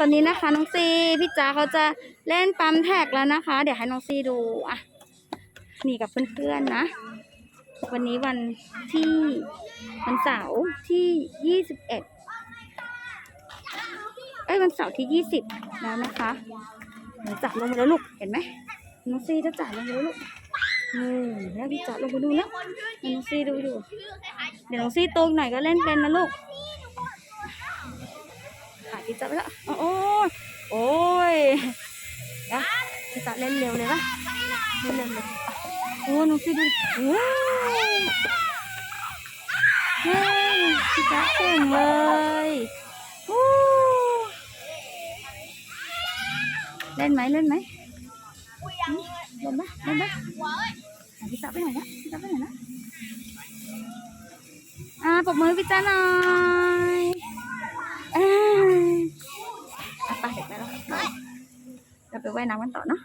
ตอนนี้นะคะน้องซีพี่จ๋าเขาจะเล่นปั๊มแท็กแล้วนะคะ เดี๋ยวให้น้องซีดูอะนี่กับเพื่อนๆนะ วันนี้วันที่วันเสาร์ที่ยี่สิบเอ็ดเอ้ยวันเสาร์ที่ยี่สิบแล้วนะคะจับลงมาแล้วลูกเห็นไหมน้องซีจะจับลงมาแล้วลูกนี่แล้วพี่จ๋าลงมาดูแล้วให้น้องซีดูอยู่เดี๋ยวน้องซีโตหน่อยก็เล่นเป็นนะลูก พี่จับไปแล้วโอ้ยโอ้ยเดี๋ยวพี่จับเล่นเร็วเลยปะเล่นเร็วเลยโอ้น้องซีดูโอ้ยเฮ้ยพี่จับเก่งเลยโอ้เล่นไหมเล่นไหมเล่นไหมเล่นไหมพี่จับไปไหนนะพี่จับไปไหนนะอ่าปรบมือพี่จ้าหน่อยเอ้ย อะไปเดี๋ยวไปแล้วเรา ไปว่ายน้ำกันต่อเนาะ